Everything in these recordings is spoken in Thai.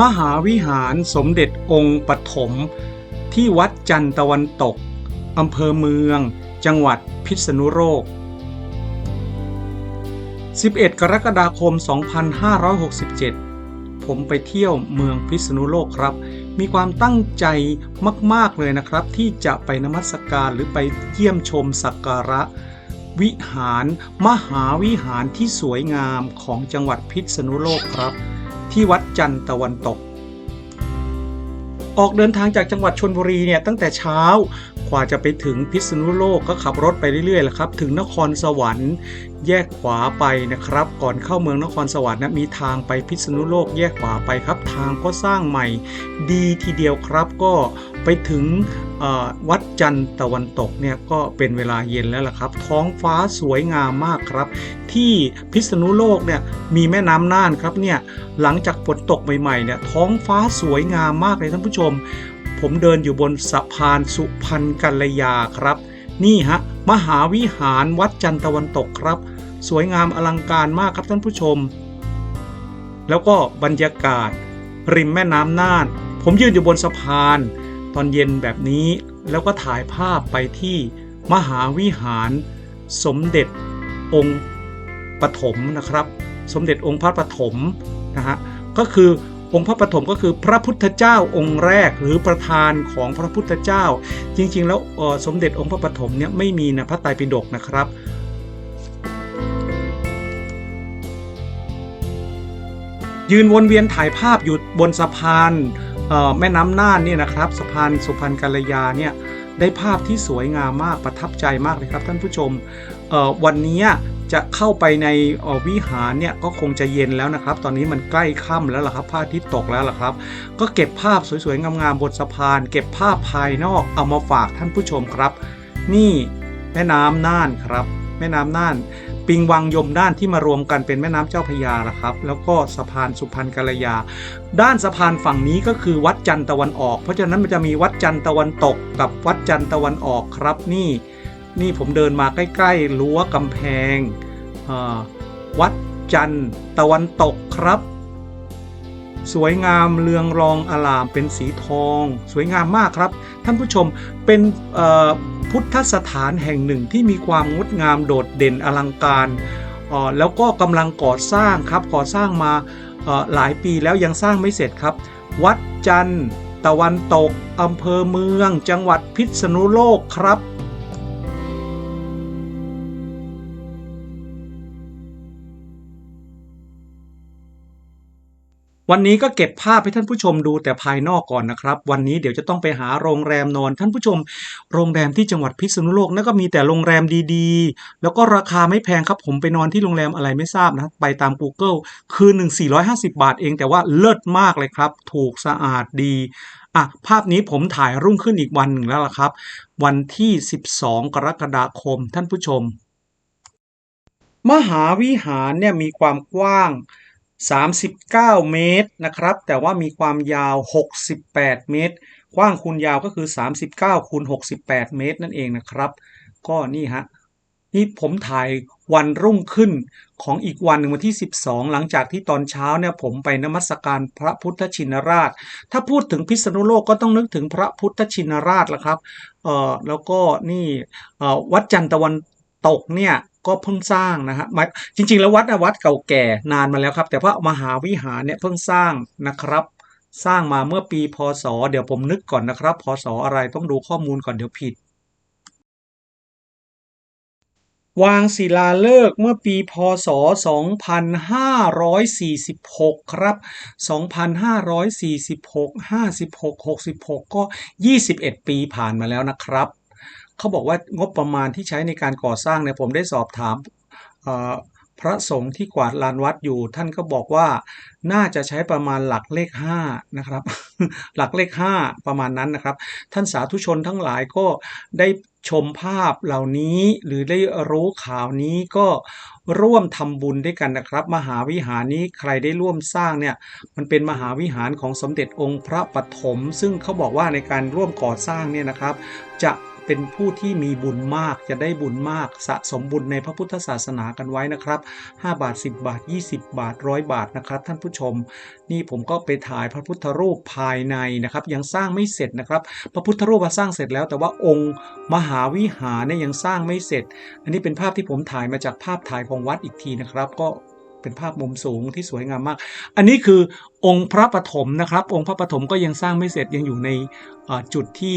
มหาวิหารสมเด็จองค์ปฐมที่วัดจันทร์ตะวันตก อำเภอเมือง จังหวัดพิษณุโลก 11 กรกฎาคม 2567 ผมไปเที่ยวเมืองพิษณุโลกครับ มีความตั้งใจมาก ๆ เลยนะครับ ที่จะไปนมัสการหรือไปเยี่ยมชมสักการะ วิหาร มหาวิหารที่สวยงามของจังหวัดพิษณุโลกครับ ที่วัดจันทร์ตะวันตก ออกเดินทางจากจังหวัดชนบุรีเนี่ยตั้งแต่เช้า กว่าจะไปถึงพิษณุโลกก็ขับรถไปเรื่อยๆแหละครับ ถึงนครสวรรค์ แยกขวาไปนะครับ ก่อนเข้าเมืองนครสวรรค์นะมีทางไปพิษณุโลก แยกขวาไปครับ ทางก็สร้างใหม่ ดีทีเดียวครับก็ไปถึงวัดจันทร์ตะวันตกเนี่ยก็เป็นเวลาเย็นแล้วล่ะครับ ท้องฟ้าสวยงามมากครับ ที่พิษณุโลกเนี่ยมีแม่น้ำน่านครับเนี่ยหลังจากฝนตกใหม่ๆเนี่ยท้องฟ้าสวยงามมากเลยท่านผู้ชม ผมเดินอยู่บนสะพานสุพรรณกัลยาครับ นี่ฮะ มหาวิหารวัดจันทร์ตะวันตกครับ สวยงามอลังการมากครับท่านผู้ชม แล้วก็บรรยากาศ ริมแม่น้ำน่าน ผมยืนอยู่บนสะพาน ตอนเย็นแบบนี้แล้วก็ถ่ายภาพไปที่มหาวิหาร สมเด็จองค์ปฐมนะครับ สมเด็จองค์พระปฐมนะฮะก็คือ องค์พระปฐมก็คือพระพุทธเจ้าองค์แรกหรือประธานของพระพุทธเจ้า จริง ๆ แล้วสมเด็จองค์พระปฐมเนี่ยไม่มีนะพระไตรปิฎกนะครับยืนวนเวียนถ่ายภาพอยู่บนสะพานแม่น้ำน่านเนี่ยนะครับสะพานสุพรรณกัลยาเนี่ยได้ภาพที่สวยงามมากประทับใจมากเลยครับท่านผู้ชมวันนี้ จะเข้าไปในวิหารเนี่ยก็คงจะเย็นแล้วนะครับ ตอนนี้มันใกล้ค่ำแล้วล่ะครับพระอาทิตย์ตกแล้วล่ะครับ ก็เก็บภาพสวยๆงามๆบนสะพาน เก็บภาพภายนอกเอามาฝากท่านผู้ชมครับ นี่แม่น้ำน่านครับ แม่น้ำน่าน ปิงวังยมด้านที่มารวมกันเป็นแม่น้ำเจ้าพยาละครับ แล้วก็สะพานสุพรรณกัลยา ด้านสะพานฝั่งนี้ก็คือวัดจันทร์ตะวันออก เพราะฉะนั้นมันจะมีวัดจันทร์ตะวันตกกับวัดจันทร์ตะวันออกครับนี่ นี่ผมเดินมาใกล้ๆรั้วกำแพง วัดจันทร์ตะวันตกครับ สวยงามเรืองรองอลามเป็นสีทอง สวยงามมากครับ ท่านผู้ชมเป็นพุทธสถานแห่งหนึ่งที่มีความงดงามโดดเด่นอลังการแล้วก็กำลังก่อสร้างครับก่อสร้างมาหลายปีแล้วยังสร้างไม่เสร็จครับ วัดจันทร์ตะวันตกอำเภอเมือง จังหวัดพิษณุโลกครับ วันนี้ก็เก็บภาพให้ท่านผู้ชมดูแต่ภายนอกก่อนนะครับ วันนี้เดี๋ยวจะต้องไปหาโรงแรมนอน ท่านผู้ชม โรงแรมที่จังหวัดพิษณุโลกนั่นก็มีแต่โรงแรมดีๆ แล้วก็ราคาไม่แพงครับ ผมไปนอนที่โรงแรมอะไรไม่ทราบนะไปตาม Google คืนหนึ่ง450 บาทเอง แต่ว่าเลิศมากเลยครับ ถูกสะอาดดีอะภาพนี้ผมถ่ายรุ่งขึ้นอีกวันหนึ่งแล้วล่ะครับ วันที่ 12 กรกฎาคมท่านผู้ชม มหาวิหารเนี่ยมีความกว้าง 39 เมตรนะครับ แต่ว่ามีความยาว 68 เมตร กว้างคูณยาวก็คือ 39คูณ68 เมตรนั่นเองนะครับ ก็นี่ฮะนี่ผมถ่ายวันรุ่งขึ้นของอีกวันหนึ่งวันที่ 12 หลังจากที่ตอนเช้าเนี่ยผมไปนมัสการพระพุทธชินราช ถ้าพูดถึงพิษณุโลกก็ต้องนึกถึงพระพุทธชินราชละครับเอ่อแล้วก็นี่วัดจันทร์ตะวันตกเนี่ย ก็เพิ่งสร้างนะฮะจริง ๆ แล้ววัดนะวัดเก่าแก่นานมาแล้วครับ แต่ว่ามหาวิหารเนี่ยเพิ่งสร้างนะครับ สร้างมาเมื่อปีพศ เดี๋ยวผมนึกก่อนนะครับ พศอะไรต้องดูข้อมูลก่อนเดี๋ยวผิด วางศิลาฤกษ์เมื่อปีพศ 2546 ครับ 2546 56 66 ก็ 21 ปีผ่านมาแล้วนะครับ เขาบอกว่างบประมาณที่ใช้ในการก่อสร้างเนี่ยผมได้สอบถามพระสงฆ์ที่กวาดลานวัดอยู่ ท่านก็บอกว่าน่าจะใช้ประมาณหลักเลข5นะครับ หลักเลข 5 ประมาณนั้นนะครับ ท่านสาธุชนทั้งหลายก็ได้ชมภาพเหล่านี้หรือได้รู้ข่าวนี้ก็ร่วมทำบุญด้วยกันนะครับ มหาวิหารนี้ใครได้ร่วมสร้างเนี่ยมันเป็นมหาวิหารของสมเด็จองค์พระปฐมซึ่งเขาบอกว่าในการร่วมก่อสร้างเนี่ยนะครับ จะ เป็นผู้ที่มีบุญมากจะได้บุญมากสะสมบุญในพระพุทธศาสนากันไว้นะครับ 5 บาท 10 บาท 20 บาทร้อยบาทนะครับ ท่านผู้ชม นี่ผมก็ไปถ่ายพระพุทธรูปภายในนะครับ ยังสร้างไม่เสร็จนะครับ พระพุทธรูปมาสร้างเสร็จแล้ว แต่ว่าองค์มหาวิหารเนี่ยยังสร้างไม่เสร็จ อันนี้เป็นภาพที่ผมถ่ายมาจากภาพถ่ายของวัดอีกทีนะครับ ก็ เป็นภาพมุมสูงที่สวยงามมาก อันนี้คือองค์พระปฐมนะครับ องค์พระปฐมก็ยังสร้างไม่เสร็จยังอยู่ในจุดที่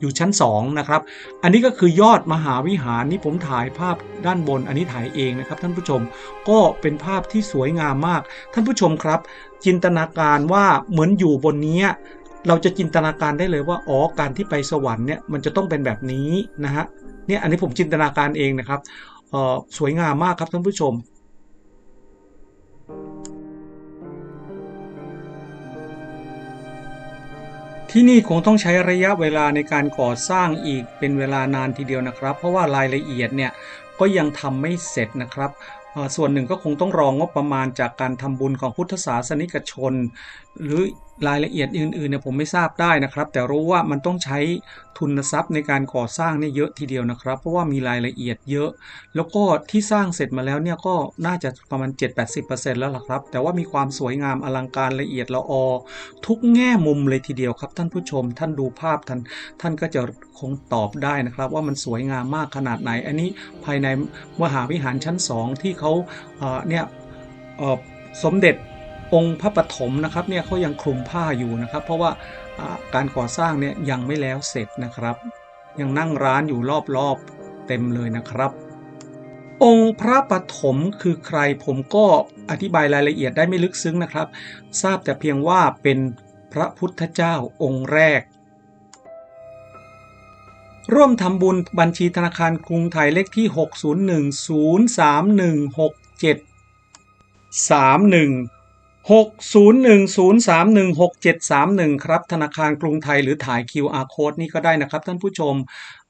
อยู่ชั้น2นะครับ อันนี้ก็คือยอดมหาวิหารนี่ผมถ่ายภาพด้านบน อันนี้ถ่ายเองนะครับท่านผู้ชมก็เป็นภาพที่สวยงามมาก ท่านผู้ชมครับ จินตนาการว่าเหมือนอยู่บนนี้เราจะจินตนาการได้เลยว่าอ๋อการที่ไปสวรรค์เนี่ยมันจะต้องเป็นแบบนี้นะฮะเนี่ยอันนี้ผมจินตนาการเองนะครับสวยงามมากครับท่านผู้ชม ที่นี่คงต้องใช้ระยะเวลาในการก่อสร้างอีกเป็นเวลานานทีเดียวนะครับ เพราะว่ารายละเอียดเนี่ยก็ยังทำไม่เสร็จนะครับส่วนหนึ่งก็คงต้องรองงบประมาณจากการทำบุญของพุทธศาสนิกชน หรือรายละเอียดอื่นๆเนี่ยผมไม่ทราบได้นะครับ แต่รู้ว่ามันต้องใช้ทุนทรัพย์ในการก่อสร้างเนี่ยเยอะทีเดียวนะครับ เพราะว่ามีรายละเอียดเยอะ แล้วก็ที่สร้างเสร็จมาแล้วเนี่ยก็น่าจะประมาณ 7-80%แล้วล่ะครับ แต่ว่ามีความสวยงามอลังการละเอียดละออ ทุกแง่มุมเลยทีเดียวครับ ท่านผู้ชมท่านดูภาพท่านท่านก็จะคงตอบได้นะครับ ว่ามันสวยงามมากขนาดไหน อันนี้ภายในมหาวิหารชั้น 2 ที่เขาเอ่อเนี่ยสมเด็จ องค์พระปฐมนะครับเนี่ยเขายังคลุมผ้าอยู่นะครับ เพราะว่าการก่อสร้างเนี่ยยังไม่แล้วเสร็จนะครับ ยังนั่งร้านอยู่รอบๆเต็มเลยนะครับ องค์พระปฐมคือใครผมก็อธิบายรายละเอียดได้ไม่ลึกซึ้งนะครับ ทราบแต่เพียงว่าเป็นพระพุทธเจ้าองค์แรก ร่วมทำบุญบัญชีธนาคารกรุงไทยเลขที่ 601 031 671-031-6731ครับธนาคารกรุงไทยหรือถ่าย QR code นี่ก็ได้นะครับท่านผู้ชม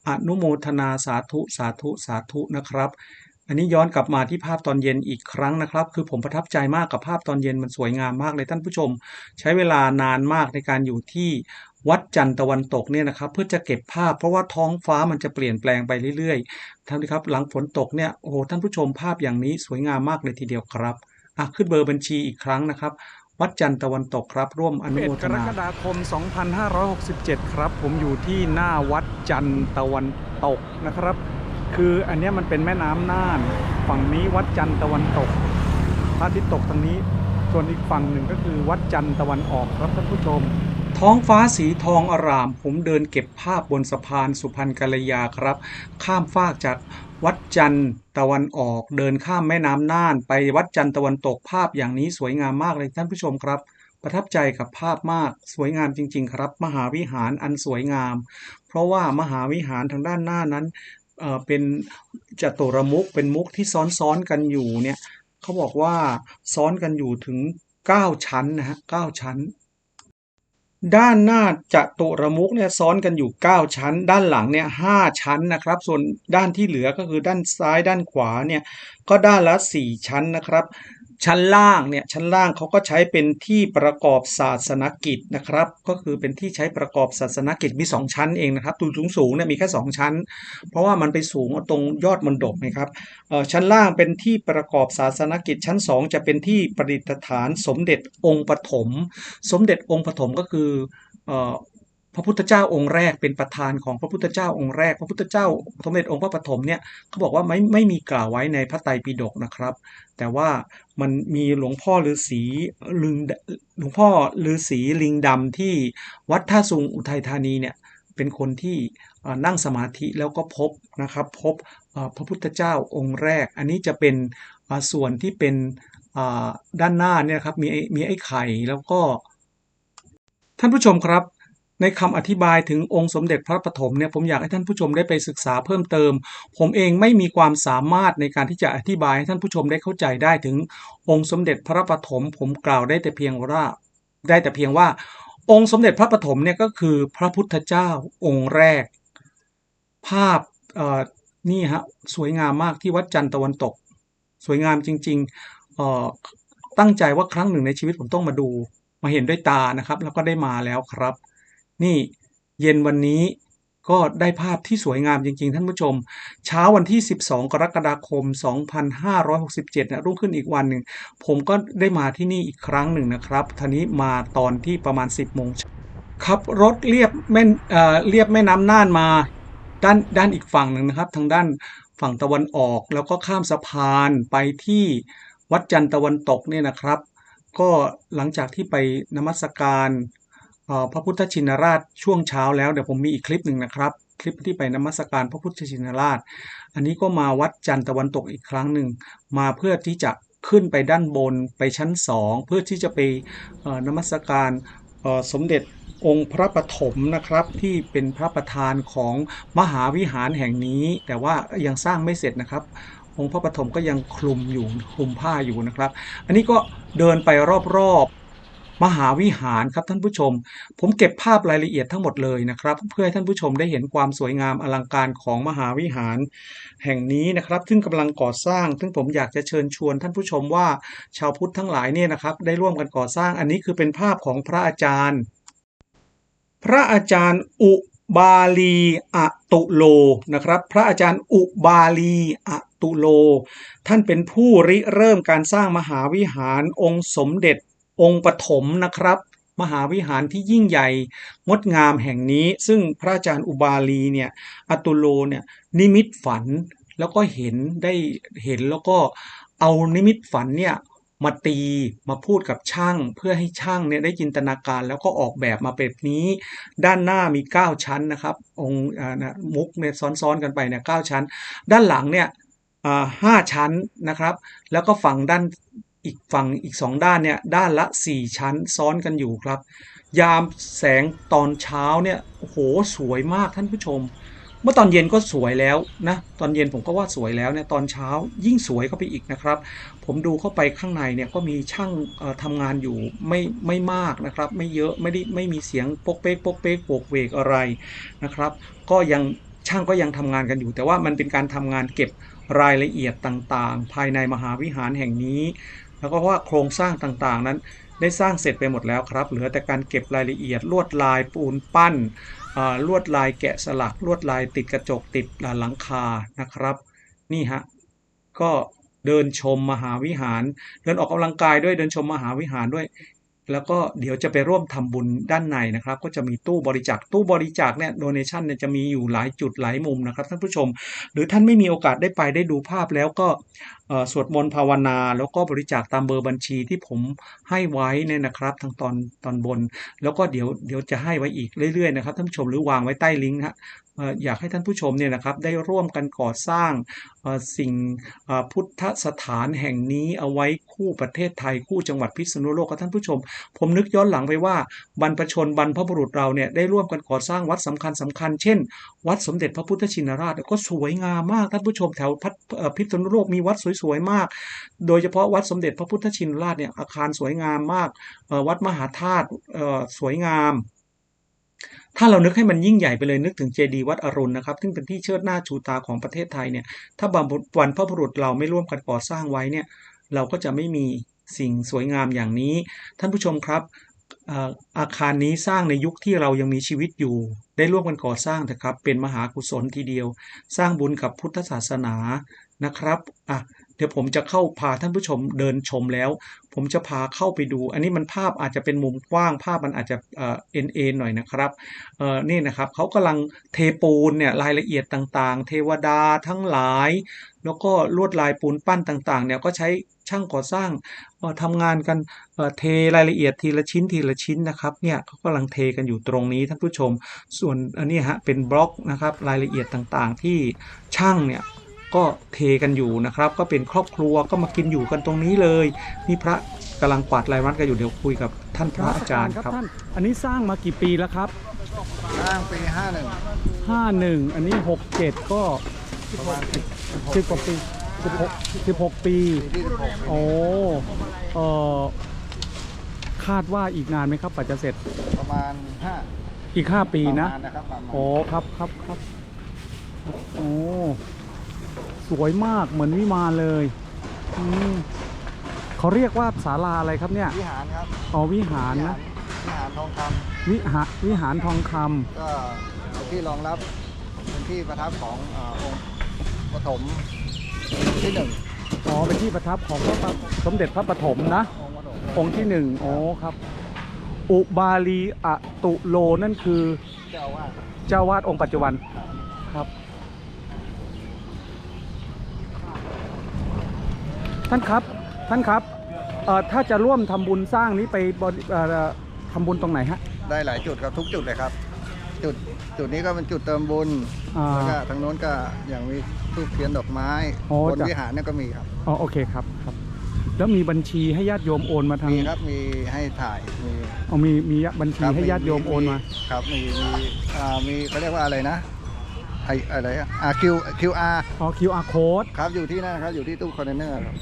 อนุโมทนาสาธุสาธุสาธุนะครับ อันนี้ย้อนกลับมาที่ภาพตอนเย็นอีกครั้งนะครับ คือผมประทับใจมากกับภาพตอนเย็นมันสวยงามมากเลยท่านผู้ชม ใช้เวลานานมากในการอยู่ที่วัดจันทร์ตะวันตกเนี่ยนะครับเพื่อจะเก็บภาพเพราะว่าท้องฟ้ามันจะเปลี่ยนแปลงไปเรื่อยๆท่านครับหลังฝนตกเนี่ยโอ้ท่านผู้ชมภาพอย่างนี้สวยงามมากเลยทีเดียวครับ อะขึ้นเบอร์บัญชีอีกครั้งนะครับ วัดจันทร์ตะวันตกครับ ร่วมอนุโมทกรนากฎาคม 2567 ครับ ผมอยู่ที่หน้าวัดจันทร์ตะวันตกนะครับ คืออันเนี้ยมันเป็นแม่น้ำน่าน ฝั่งนี้วัดจันทร์ตะวันตกพระอาทิตย์ตกทางนี้ ส่วนอีกฝั่งหนึ่งก็คือวัดจันทร์ตะวันออกครับท่านผู้ชม ท้องฟ้าสีทองอร่าม ผมเดินเก็บภาพบนสะพานสุพรรณกัลยาครับ ข้ามฟากจาก วัดจันทร์ตะวันออกเดินข้ามแม่น้ำน่าน ไปวัดจันทร์ตะวันตกภาพอย่างนี้สวยงามมากเลยท่านผู้ชมครับ ประทับใจกับภาพมากสวยงามจริง ๆ ครับ มหาวิหารอันสวยงาม เพราะว่ามหาวิหารทางด้านหน้านั้นเเป็นจตุรมุกเป็นมุกที่ซ้อนๆกันอยู่เนี่ยเขาบอกว่าซ้อนกันอยู่ถึง 9 ชั้นนะฮะ9ชั้น ด้านหน้าจะตุรมุกเนี่ยซ้อนกันอยู่ 9 ชั้น ด้านหลังเนี่ยหชั้นนะครับ ส่วนด้านที่เหลือก็คือด้านซ้ายด้านขวาเนี่ยก็ด้านละ 4 ชั้นนะครับ ชั้นล่างเนี่ยชั้นล่างเขาก็ใช้เป็นที่ประกอบศาสนกิจนะครับ ก็คือเป็นที่ใช้ประกอบศาสนกิจมี 2 ชั้นเองนะครับตูสูงสูงเนี่ยมีแค่ 2 ชั้น เพราะว่ามันไปสูงตรงยอดมณฑปนะครับชั้นล่างเป็นที่ประกอบศาสนกิจชั้น 2 จะเป็นที่ประดิษฐานสมเด็จองค์ปฐมสมเด็จองค์ปฐมก็คือ พระพุทธเจ้าองค์แรกเป็นประธานของพระพุทธเจ้าองค์แรก พระพุทธเจ้าสมเด็จองค์พระปฐมเนี่ยเขาบอกว่าไม่ไม่มีกล่าวไว้ในพระไตรปิฎกนะครับ แต่ว่ามันมีหลวงพ่อฤาษีลึงหลวงพ่อฤาษีลิงดำที่วัดท่าสุงอุทัยธานีเนี่ยเป็นคนที่นั่งสมาธิแล้วก็พบนะครับ พบพระพุทธเจ้าองค์แรก อันนี้จะเป็นส่วนที่เป็นด้านหน้าเนี่ยครับมีมีไอ้ไข่แล้วก็ ท่านผู้ชมครับ ในคำอธิบายถึงองค์สมเด็จพระปฐมเนี่ยผมอยากให้ท่านผู้ชมได้ไปศึกษาเพิ่มเติม ผมเองไม่มีความสามารถในการที่จะอธิบายให้ท่านผู้ชมได้เข้าใจได้ถึงองค์สมเด็จพระปฐมผมกล่าวได้แต่เพียงว่าได้แต่เพียงว่า องค์สมเด็จพระปฐมเนี่ยก็คือพระพุทธเจ้าองค์แรก ภาพเออนี่ฮะสวยงามมากที่วัดจันทร์ตะวันตก สวยงามจริงๆตั้งใจว่าครั้งหนึ่งในชีวิตผมต้องมาดู มาเห็นด้วยตานะครับ แล้วก็ได้มาแล้วครับ นี่เย็นวันนี้ก็ได้ภาพที่สวยงามจริงๆ ท่านผู้ชม เช้าวันที่ 12 กรกฎาคม 2567นะรุ่งขึ้นอีกวันหนึ่ง ผมก็ได้มาที่นี่อีกครั้งหนึ่งนะครับทีนี้มาตอนที่ประมาณ 10โมงขับรถเรียบแม่เอ่อเรียบแม่น้ำน่านมาด้านด้านอีกฝั่งหนึ่งนะครับ ทางด้านฝั่งตะวันออกแล้วก็ข้ามสะพานไปที่วัดจันทร์ตะวันตกเนี่ยนะครับ ก็หลังจากที่ไปนมัสการ พระพุทธชินราชช่วงเช้าแล้วเดี๋ยวผมมีอีกคลิปหนึ่งนะครับ คลิปที่ไปนมัสการพระพุทธชินราช อันนี้ก็มาวัดจันทร์ตะวันตกอีกครั้งหนึ่งมาเพื่อที่จะขึ้นไปด้านบนไปชั้นสองเพื่อที่จะไปนมัสการสมเด็จองค์พระปฐมนะครับที่เป็นพระประธานของมหาวิหารแห่งนี้ แต่ว่ายังสร้างไม่เสร็จนะครับ องค์พระปฐมก็ยังคลุมอยู่คลุมผ้าอยู่นะครับ อันนี้ก็เดินไปรอบๆ มหาวิหารครับท่านผู้ชม ผมเก็บภาพรายละเอียดทั้งหมดเลยนะครับ เพื่อให้ท่านผู้ชมได้เห็นความสวยงามอลังการของมหาวิหาร แห่งนี้นะครับ ซึ่งกำลังก่อสร้าง ซึ่งผมอยากจะเชิญชวนท่านผู้ชมว่าชาวพุทธทั้งหลายเนี่ยนะครับ ได้ร่วมกันก่อสร้างอันนี้คือเป็นภาพของพระอาจารย์ พระอาจารย์อุบาลีอะตุโลนะครับ พระอาจารย์อุบาลีอะตุโล ท่านเป็นผู้ริเริ่มการสร้างมหาวิหารองค์สมเด็จ องค์ปฐมนะครับ มหาวิหารที่ยิ่งใหญ่งดงามแห่งนี้ ซึ่งพระอาจารย์อุบาลีเนี่ยอตุโลเนี่ยนิมิตฝันแล้วก็เห็นได้เห็นแล้วก็เอานิมิตฝันเนี่ยมาตีมาพูดกับช่างเพื่อให้ช่างเนี่ยได้จินตนาการแล้วก็ออกแบบมาแบบนี้ ด้านหน้ามี 9 ชั้นนะครับ องค์มุกเนี่ยซ้อนๆกันไปเนี่ยเชั้น ด้านหลังเนี่ยห้าชั้นนะครับ แล้วก็ฝั่งด้าน อีกฝั่งอีกสองด้านเนี่ยด้านละ 4 ชั้นซ้อนกันอยู่ครับ ยามแสงตอนเช้าเนี่ยโอ้โหสวยมากท่านผู้ชม เมื่อตอนเย็นก็สวยแล้วนะตอนเย็นผมก็ว่าสวยแล้วเนี่ยตอนเช้ายิ่งสวยเข้าไปอีกนะครับ ผมดูเข้าไปข้างในเนี่ยก็มีช่างเอ่อทำงานอยู่ไม่ไม่มากนะครับ ไม่เยอะไม่ได้ไม่มีเสียงปกเป๊กปกเป๊กโปกเวกอะไรนะครับ ก็ยังช่างก็ยังทำงานกันอยู่ แต่ว่ามันเป็นการทำงานเก็บรายละเอียดต่างๆ ภายในมหาวิหารแห่งนี้ แล้วก็ว่าโครงสร้างต่างๆนั้นได้สร้างเสร็จไปหมดแล้วครับ เหลือแต่การเก็บรายละเอียดลวดลายปูนปั้นลวดลายแกะสลักลวดลายติดกระจกติดหลังคานะครับ นี่ฮะก็เดินชมมหาวิหาร เดินออกกำลังกายด้วยเดินชมมหาวิหารด้วย แล้วก็เดี๋ยวจะไปร่วมทำบุญด้านในนะครับ ก็จะมีตู้บริจาคตู้บริจาคเนี่ยโดเนชันเนี่ยจะมีอยู่หลายจุดหลายมุมนะครับท่านผู้ชม หรือท่านไม่มีโอกาสได้ไปได้ดูภาพแล้วก็ สวดมนต์ภาวนา แล้วก็บริจาคตามเบอร์บัญชีที่ผมให้ไว้เนี่ยนะครับทางตอนตอนบน แล้วก็เดี๋ยวเดี๋ยวจะให้ไว้อีกเรื่อยๆนะครับท่านผู้ชมหรือวางไว้ใต้ลิงก์ฮะเอ่อยากให้ท่านผู้ชมเนี่ยนะครับได้ร่วมกันก่อสร้างสิ่งพุทธสถานแห่งนี้เอาไว้คู่ประเทศไทยคู่จังหวัดพิษณุโลกครับท่านผู้ชม ผมนึกย้อนหลังไปว่าบรรพชนบรรพบุรุษเราเนี่ยได้ร่วมกันก่อสร้างวัดสำคัญสำคัญ เช่น วัดสมเด็จพระพุทธชินราชก็สวยงามมากท่านผู้ชมแถวพิษณุโลกมีวัดสวยๆมาก โดยเฉพาะวัดสมเด็จพระพุทธชินราชเนี่ยอาคารสวยงามมาก วัดมหาธาตุสวยงามถ้าเรานึกให้มันยิ่งใหญ่ไปเลยนึกถึงเจดีย์วัดอรุณนะครับ ซึ่งเป็นที่เชิดหน้าชูตาของประเทศไทยเนี่ย ถ้าบรรพวันพระบุรุษเราไม่ร่วมกันก่อสร้างไว้เนี่ย เราก็จะไม่มีสิ่งสวยงามอย่างนี้ ท่านผู้ชมครับอาคารนี้สร้างในยุคที่เรายังมีชีวิตอยู่ ได้ร่วมกันก่อสร้างนะครับ เป็นมหากุศลทีเดียว สร้างบุญกับพุทธศาสนานะครับอะ ดี๋ยวผมจะเข้าพาท่านผู้ชมเดินชมแล้ว ผมจะพาเข้าไปดู อันนี้มันภาพอาจจะเป็นมุมกว้างภาพมันอาจจะเอ็นเอ็นหน่อยนะครับเออนี่นะครับเขากำลังเทปูนเนี่ยรายละเอียดต่างๆ เทวดาทั้งหลาย แล้วก็ลวดลายปูนปั้นต่างๆเนี่ยก็ใช้ช่างก่อสร้างเอ่อทำงานกันเอ่อเทรายละเอียดทีละชิ้นทีละชิ้นนะครับเนี่ยเขากำลังเทกันอยู่ตรงนี้ท่านผู้ชม ส่วนอันนี้ฮะเป็นบล็อกนะครับรายละเอียดต่างๆ ที่ช่างเนี่ย ก็เทกันอยู่นะครับ ก็เป็นครอบครัวก็มากินอยู่กันตรงนี้เลยนี่พระกำลังกวาดลายวัดกันอยู่เดี๋ยวคุยกับท่านพระอาจารย์ครับท่านอันนี้สร้างมากี่ปีแล้วครับสร้างปีห้าหนึ่ง51อันนี้67ก็ประมาณสิบ10กว่าปี16 16ปีปีที่สิบหกโอ้เออคาดว่าอีกนานไหมครับกว่าจะเสร็จประมาณห้าอีก5ปีนะประมาณนะครับประมาณโอ้ครับครับครับโอ้ส วยมากเหมือนวิมานเลยอืมเขาเรียกว่าศาลาอะไรครับเนี่ยวิหารครับอ๋อวิหารวิหารนะวิหารทองควิหารวิหารทองคำำก็โอ้โหที่รองรับเป็นที่ประทับของอ่าองค์ปฐมที่หนึ่งอ๋อเป็นที่ประทับของพระปสมเด็จพระปฐมนะ องค์ปฐมองค์ที่หนึ่งอ๋อครับ อุบาลีอตุโลนั่นคือ เจ้าอาว่าสเจ้าวาดองค์ปัจจุบันครับ ท่านครับท่านครับเอ่อถ้าจะร่วมทำบุญสร้างนี้ไปบริเอ่อทำบุญตรงไหนฮะได้หลายจุดครับทุกจุดเลยครับ จุดจุดนี้ก็เป็นจุดเติมบุญอ่าแล้วก็ทางโน้นก็อย่างมีทูบเทียนดอกไม้โอ้บนจ้ะ วิหารเนี่ยก็มีครับอ๋อโอเคครับครับ แล้วมีบัญชีให้ญาติโยมโอนมาทางมีครับมีให้ถ่ายมีอ๋อมีมีบัญชีครับให้ญาติโยมโอนมาครับมีมีอ่ามีเขาเรียกว่าอะไรนะไออะไรอะอ่าคิวคิวอาร์อ๋อ QR code ครับอยู่ที่นั่นครับอยู่ที่ตู้คอนเทนเนอร์ครับ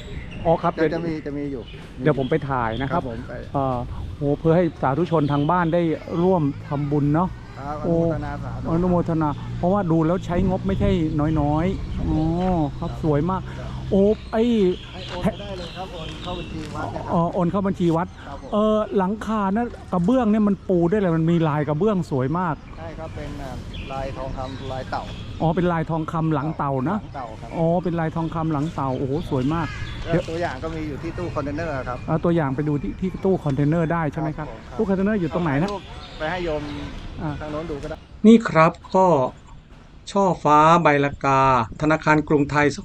อ๋อครับจะเดี๋ยวจะมีจะมีอยู่เดี๋ยวผมไปถ่ายนะคครัรับบผมไปเอ่อโหเพื่อให้สาธุชนทางบ้านได้ร่วมทำบุญเนาะ ครับอโอ้ นุโมทนาสาธุ อนุโมทนา เพราะว่าดูแล้วใช้งบไม่ใช่น้อยๆอ๋อครับสวยมากโอ้ไอให้โอนไปได้เลยครับโอนเข้าบัญชีวัดนะคเอ่รับอโอนเข้าบัญชีวัด ครับผมเออหลังคานะกระเบื้องเนี่ยมันปูได้เลยมันมีลายกระเบื้องสวยมากใช่ ครับ เป็นอ่าลายทองคำลายเต่าอ๋อเป็นลายทองคำหลังเต่านะหลังเต่าครับอ๋อเป็นลายทองคำหลังเต่าโอ้โหสวยมากเดี๋ยวแล้วตัวอย่างก็มีอยู่ที่ตู้คอนเทนเนอร์ครับ เอาตัวอย่างไปดูที่ที่ตู้คอนเทนเนอร์ได้ใช่ไหมครับ ครับผมครับ ตู้คอนเทนเนอร์อยู่ตรงไหนนะเอาปไปให้โยมอ่า ทางโน้นดูก็ได้ นี่ครับก็ช่อฟ้าใบละกา ธนาคารกรุงไทย 601-031-6731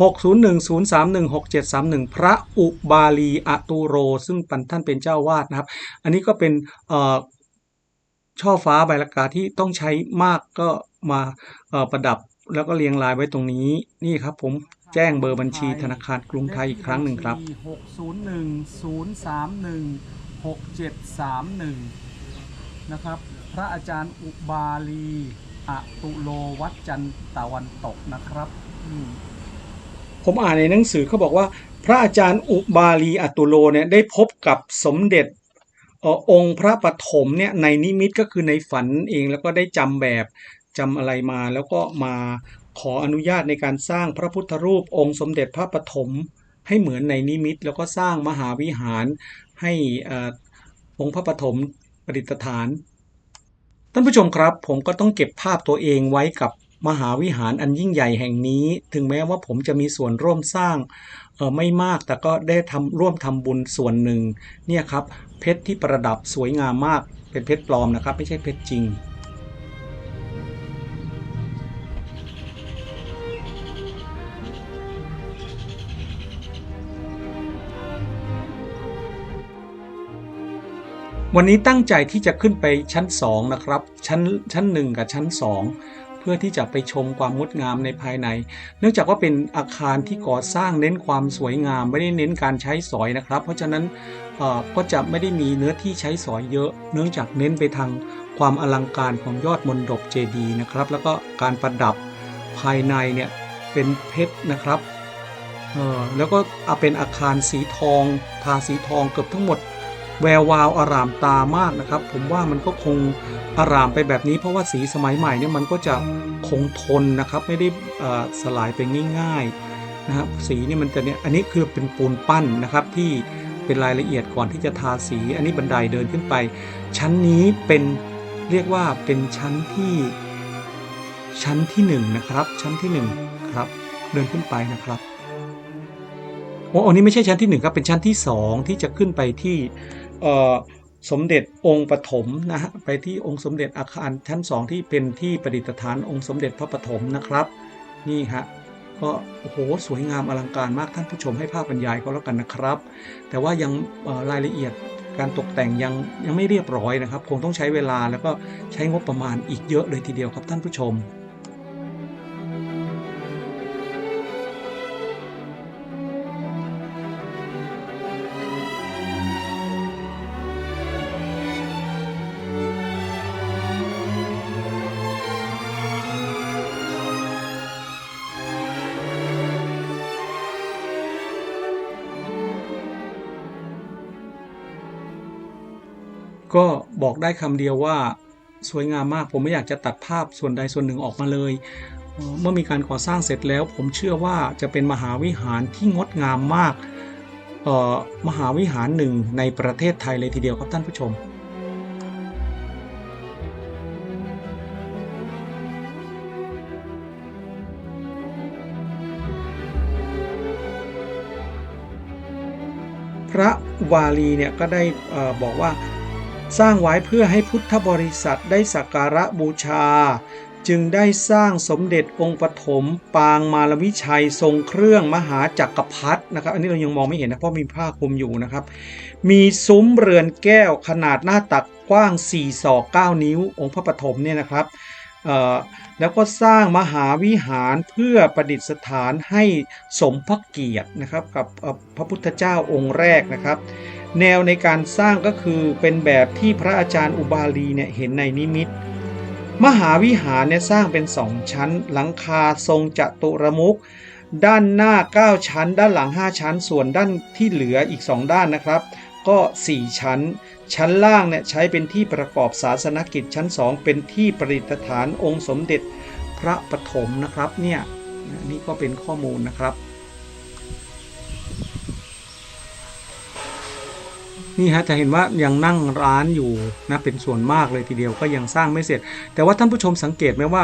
601-031-6731 พระอุบาลีอตุโร ซึ่งปันท่านเป็นเจ้าวาดนะครับ อันนี้ก็เป็นช่อฟ้าใบละกาที่ต้องใช้มากก็มาประดับแล้วก็เรียงรายไว้ตรงนี้นี่ครับผมแจ้งเบอร์บัญชีธนาคารกรุงไทยอีกครั้งหนึ่งครับหกศูนย์หนึ่งศูนย์สามหนึ่งหกเจ็ดสามหนึ่งนะครับ พระอาจารย์อุบาลีอตุโลวัดจันตะวันตกนะครับอืม ผมอ่านในหนังสือเขาบอกว่า พระอาจารย์อุบาลีอตุโลเนี่ยได้พบกับสมเด็จอองค์พระปฐมเนี่ยในนิมิตก็คือในฝันเองแล้วก็ได้จำแบบจำอะไรมา แล้วก็มาขออนุญาตในการสร้างพระพุทธรูปองค์สมเด็จพระปฐมให้เหมือนในนิมิต แล้วก็สร้างมหาวิหารให้อองค์พระปฐมประดิษฐาน ท่านผู้ชมครับ ผมก็ต้องเก็บภาพตัวเองไว้กับ มหาวิหารอันยิ่งใหญ่แห่งนี้ ถึงแม้ว่าผมจะมีส่วนร่วมสร้างออไม่มากแต่ก็ได้ทำร่วมทำบุญส่วนหนึ่งเนี่ยครับเพชรที่ประดับสวยงามมากเป็นเพชรปลอมนะครับ ไม่ใช่เพชรจริงวันนี้ตั้งใจที่จะขึ้นไปชั้น 2 นะครับ ชั้นชั้น 1 กับชั้น 2 เพื่อที่จะไปชมความงดงามในภายใน เนื่องจากว่าเป็นอาคารที่ก่อสร้างเน้นความสวยงาม ไม่ได้เน้นการใช้สอยนะครับ เพราะฉะนั้นก็จะไม่ได้มีเนื้อที่ใช้สอยเยอะ เนื่องจากเน้นไปทางความอลังการของยอดมนดบเจดีย์นะครับ แล้วก็การประดับภายในเนี่ยเป็นเพชรนะครับแล้วก็เป็นอาคารสีทอง ทาสีทองเกือบทั้งหมด แวววาวอารามตามากนะครับ ผมว่ามันก็คงอารามไปแบบนี้ เพราะว่าสีสมัยใหม่เนี่ยมันก็จะคงทนนะครับ ไม่ได้สลายไปง่ายๆนะครับสีนี่มันจะเนี่ยอันนี้คือเป็นปูนปั้นนะครับที่เป็นรายละเอียดก่อนที่จะทาสี อันนี้บันไดเดินขึ้นไป ชั้นนี้เป็นเรียกว่าเป็นชั้นที่ชั้นที่หนึ่งนะครับชั้นที่หนึ่งครับเดินขึ้นไปนะครับ โอ้อันนี้ไม่ใช่ชั้นที่หนึ่งครับ เป็นชั้นที่สองที่จะขึ้นไปที่สมเด็จองค์ปฐมนะฮะ ไปที่องค์สมเด็จอาคารชั้นสองที่เป็นที่ประดิษฐานองค์สมเด็จพระปฐมนะครับ นี่ฮะก็โอ้โหสวยงามอลังการมากท่านผู้ชมให้ภาพบรรยายก็แล้วกันนะครับ แต่ว่ายังรายละเอียดการตกแต่งยังยังไม่เรียบร้อยนะครับ คงต้องใช้เวลาแล้วก็ใช้งบประมาณอีกเยอะเลยทีเดียวครับท่านผู้ชม ก็บอกได้คำเดียวว่าสวยงามมากผมไม่อยากจะตัดภาพส่วนใดส่วนหนึ่งออกมาเลย เมื่อมีการก่อสร้างเสร็จแล้ว ผมเชื่อว่าจะเป็นมหาวิหารที่งดงามมากมหาวิหารหนึ่งในประเทศไทยเลยทีเดียวครับท่านผู้ชม พระวาลีเนี่ยก็ได้บอกว่า สร้างไว้เพื่อให้พุทธบริษัทได้สักการะบูชา จึงได้สร้างสมเด็จองค์ปฐมปางมารวิชัยทรงเครื่องมหาจักรพรรดินะครับอันนี้เรายังมองไม่เห็นนะเพราะมีผ้าคลุมอยู่นะครับ มีซุ้มเรือนแก้วขนาดหน้าตักกว้าง 4 ศอก 9 นิ้ว องค์พระปฐมเนี่ยนะครับแล้วก็สร้างมหาวิหารเพื่อประดิษฐานให้สมพระเกียรตินะครับกับพระพุทธเจ้าองค์แรกนะครับ แนวในการสร้างก็คือเป็นแบบที่พระอาจารย์อุบาลีเนี่ยเห็นในนิมิต มหาวิหารเนี่ยสร้างเป็นสองชั้น หลังคาทรงจัตุรมุข ด้านหน้า 9 ชั้น ด้านหลัง 5 ชั้น ส่วนด้านที่เหลืออีก 2 ด้านนะครับ ก็ 4 ชั้น ชั้นล่างเนี่ยใช้เป็นที่ประกอบศาสนกิจชั้น 2 เป็นที่ประดิษฐานองค์สมเด็จพระปฐมนะครับเนี่ยนี่ก็เป็นข้อมูลนะครับ นี่ฮะจะเห็นว่ายังนั่งร้านอยู่นะเป็นส่วนมากเลยทีเดียวก็ยังสร้างไม่เสร็จ แต่ว่าท่านผู้ชมสังเกตไหมว่า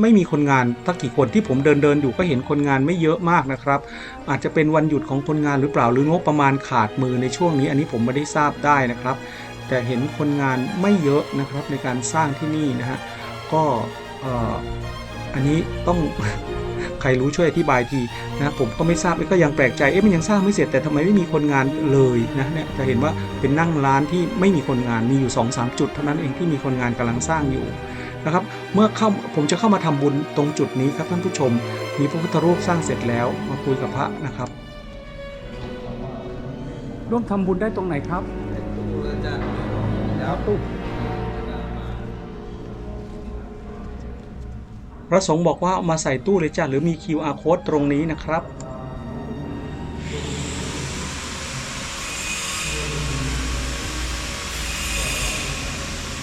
ไม่มีคนงานสักกี่คนที่ผมเดินเดินอยู่ก็เห็นคนงานไม่เยอะมากนะครับ อาจจะเป็นวันหยุดของคนงานหรือเปล่าหรืองบประมาณขาดมือในช่วงนี้ อันนี้ผมไม่ได้ทราบได้นะครับ แต่เห็นคนงานไม่เยอะนะครับในการสร้างที่นี่นะฮะก็อันนี้ต้อง ใครรู้ช่วยอธิบายทีนะผมก็ไม่ทราบก็ยังแปลกใจเอ๊ะมันยังสร้างไม่เสร็จแต่ทำไมไม่มีคนงานเลยนะเนี่ยจะเห็นว่าเป็นนั่งร้านที่ไม่มีคนงานมีอยู่2อสจุดเท่านั้นเองที่มีคนงานกำลังสร้างอยู่นะครับเมื่อเข้าผมจะเข้ามาทำบุญตรงจุดนี้ครับท่านผู้ชม มีพระพุทธรูปสร้างเสร็จแล้วมาคุยกับพระนะครับ ร่วมทำบุญได้ตรงไหนครับตู้พ ระสงฆ์บอกว่าเอามาใส่ตู้เลยจ้ะหรือมี QR code ตรงนี้นะครับ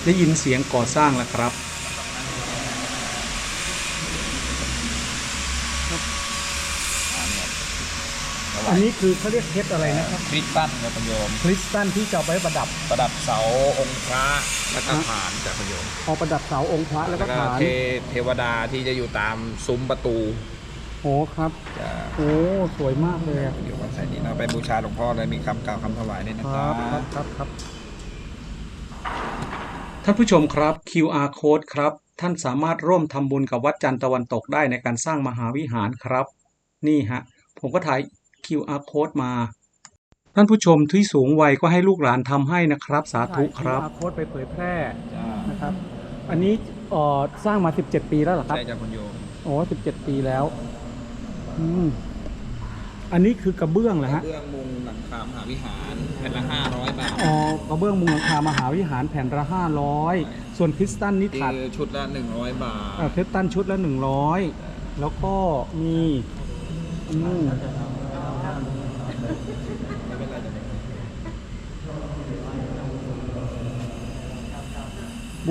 ได้ยินเสียงก่อสร้างแล้วครับ อันนี้คือเขาเรียกเพชรอะไรนะครับคริสตันครับคุณโยมคริสตัลที่จะเอาไว้ประดับประดับเสาองค์พระแล้วก็ฐานจากคุณโยมเอาประดับเสาองค์พระแล้วก็แล้วก็ฐานเทเทวดาที่จะอยู่ตามซุ้มประตูโอ้ครับจะโอ้สวยมากเลยอะอยู่บนสายนี้เราไปบูชาหลวงพ่อเลยมีคำกล่าวคำถวายนี่นะคครัรับบครับครับครับท่านผู้ชมครับ QR code ครับ ท่านสามารถร่วมทำบุญกับวัดจันทร์ตะวันตกได้ในการสร้างมหาวิหารครับ นี่ฮะ ผมก็ถ่าย QR code มา ท่านผู้ชมที่สูงวัยก็ให้ลูกหลานทำให้นะครับ สาธุครับ QR code ไปเผยแพร่นะครับ อันนี้เอ่อสร้างมา 17 ปีแล้วเหรอครับ ใช่จากคุณโยมโอ้17 ปีแล้วอืมอันนี้คือกระเบื้องเหรอฮะ เรื่องมุงหลังคามหาวิหารแผ่นละห้าร้อยบาทอ๋อกระเบื้องมุงหลังคามหาวิหารแผ่นละ500 ส่วนคริสตัลนี่ที่ถัดชุดละหนึ่งร้อยบาท เอ่อคริสตัลชุดละ 100 แล้วก็มีอืม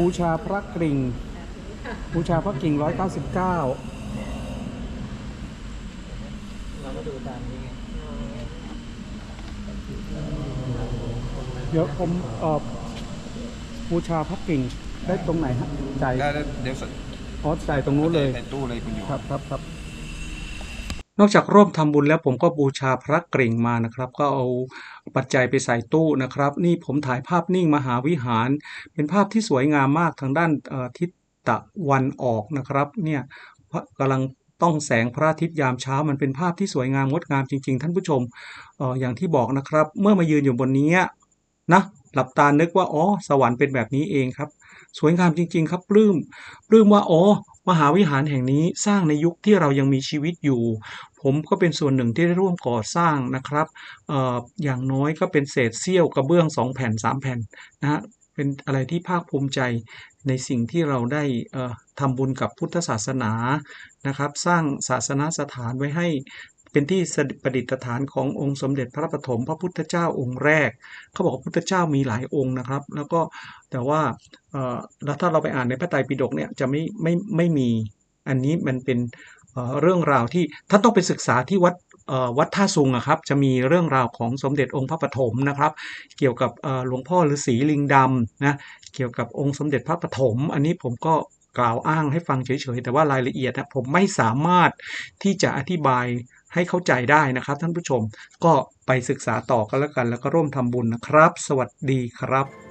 บูชาพระกริ่ง บูชาพระกิ่ง199เดี๋ยวผมเอ่อบูชาพระกิ่งได้ตรงไหนฮะจ่ายแล้วเดี๋ยวอ๋อจ่ายตรงนู้นเลย ใส่ตู้เลยคุณโยมครับครับครับ นอกจากร่วมทำบุญแล้วผมก็บูชาพระกริ่งมานะครับ ก็เอาปัจจัยไปใส่ตู้นะครับ นี่ผมถ่ายภาพนิ่งมหาวิหาร เป็นภาพที่สวยงามมากทางด้านอ่อทิศตะวันออกนะครับ เนี่ยกำลังต้องแสงพระอาทิตย์ยามเช้ามันเป็นภาพที่สวยงามงดงามจริง ๆ ท่านผู้ชมอออย่างที่บอกนะครับ เมื่อมายืนอยู่บนนี้นะหลับตานึกว่าอ๋อสวรรค์เป็นแบบนี้เองครับ สวยงามจริง ๆ ครับปลื้มปลื้มว่าอ๋อมหาวิหารแห่งนี้สร้างในยุคที่เรายังมีชีวิตอยู่ ผมก็เป็นส่วนหนึ่งที่ได้ร่วมก่อสร้างนะครับออย่างน้อยก็เป็นเศษเสี้ยวกระเบื้อง 2 แผ่น 3 แผ่นนะฮะเป็นอะไรที่ภาคภูมิใจในสิ่งที่เราได้ทำบุญกับพุทธศาสนานะครับ สร้างศาสนสถานไว้ให้เป็นที่ประดิษฐานขององค์สมเด็จพระปฐมพระพุทธเจ้าองค์แรก เขาบอกว่าพุทธเจ้ามีหลายองค์นะครับ แล้วก็แต่ว่าแล้วถ้าเราไปอ่านในพระไตรปิฎกเนี่ยจะไม่ไม่ไม่มีอันนี้มันเป็น เรื่องราวที่ท่านต้องไปศึกษาที่วัดวัดท่าซุงอะครับจะมีเรื่องราวของสมเด็จองค์พระปฐมนะครับ เกี่ยวกับหลวงพ่อฤาษีลิงดำนะเกี่ยวกับองค์สมเด็จพระปฐมอันนี้ผมก็กล่าวอ้างให้ฟังเฉยๆ แต่ว่ารายละเอียดนะผมไม่สามารถที่จะอธิบายให้เข้าใจได้นะครับ ท่านผู้ชมก็ไปศึกษาต่อกันแล้วกัน แล้วก็ร่วมทำบุญนะครับ สวัสดีครับ